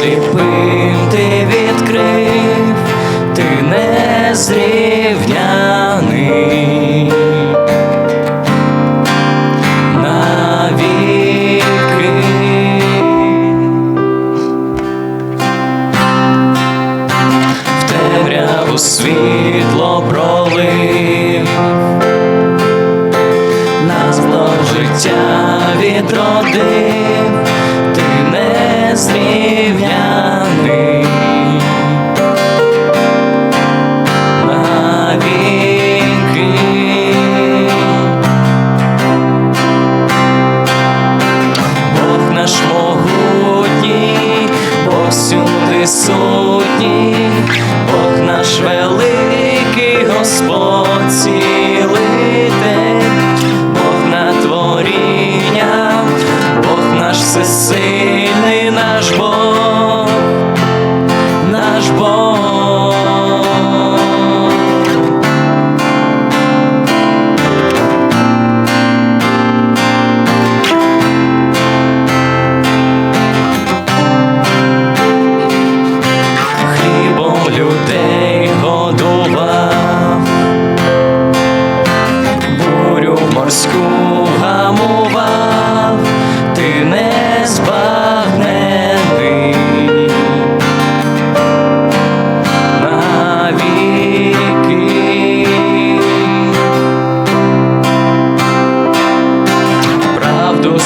сліпим ти відкрив, ти не зрівняний. Світло пролив, нас до життя відродив, не зрівняний. Навіки. Бог наш могутній, Бог всюди сутній, Бог наш великий Господь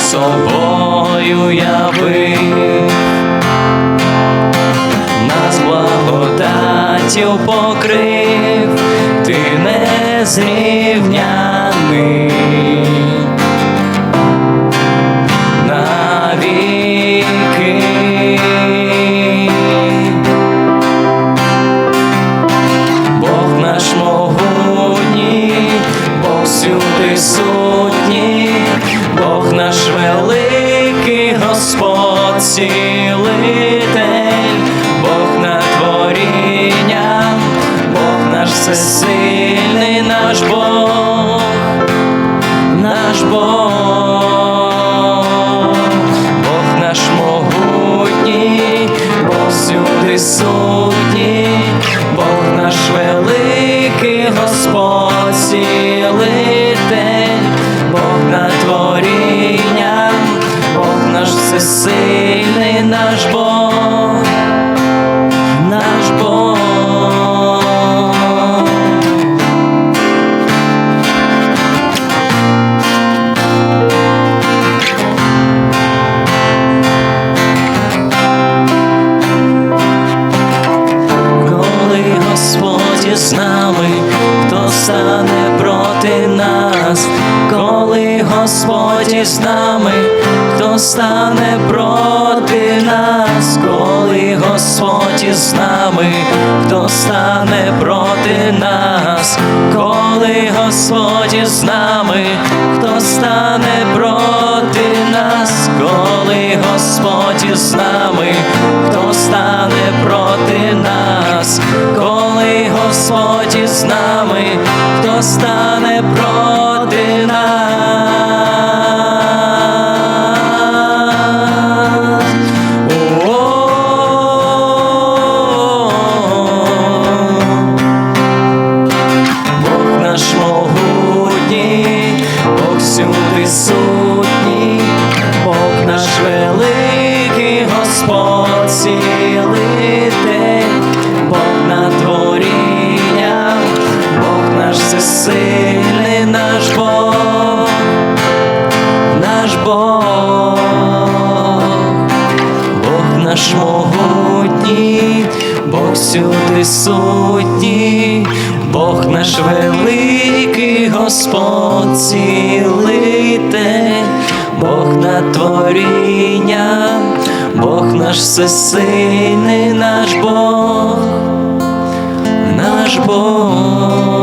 собою явив нас благодаттю покрив, ти не великий Господь цілитель, Бог на творіння, Бог наш всесильний, наш Бог, наш Бог, Бог наш могутній, Бог всюди сутній, всесильний, наш Бог, наш Бог. Коли Господь із нами, хто стане проти нас, коли Господь із нами, хто стане проти нас, коли Господь із нами, хто стане проти нас, коли Господь із нами, хто стане проти нас, коли Господь із нами, хто стане проти нас, коли Господь із нами, хто стане проти всюди сутній, Бог наш великий Господь цілитель, Бог на творіння, Бог наш всесильний, наш Бог, наш Бог, Бог наш могутній, Бог всюди сутній, Наш великий Господь цілитель, Бог на творіння, Бог наш всесильний, наш Бог, наш Бог.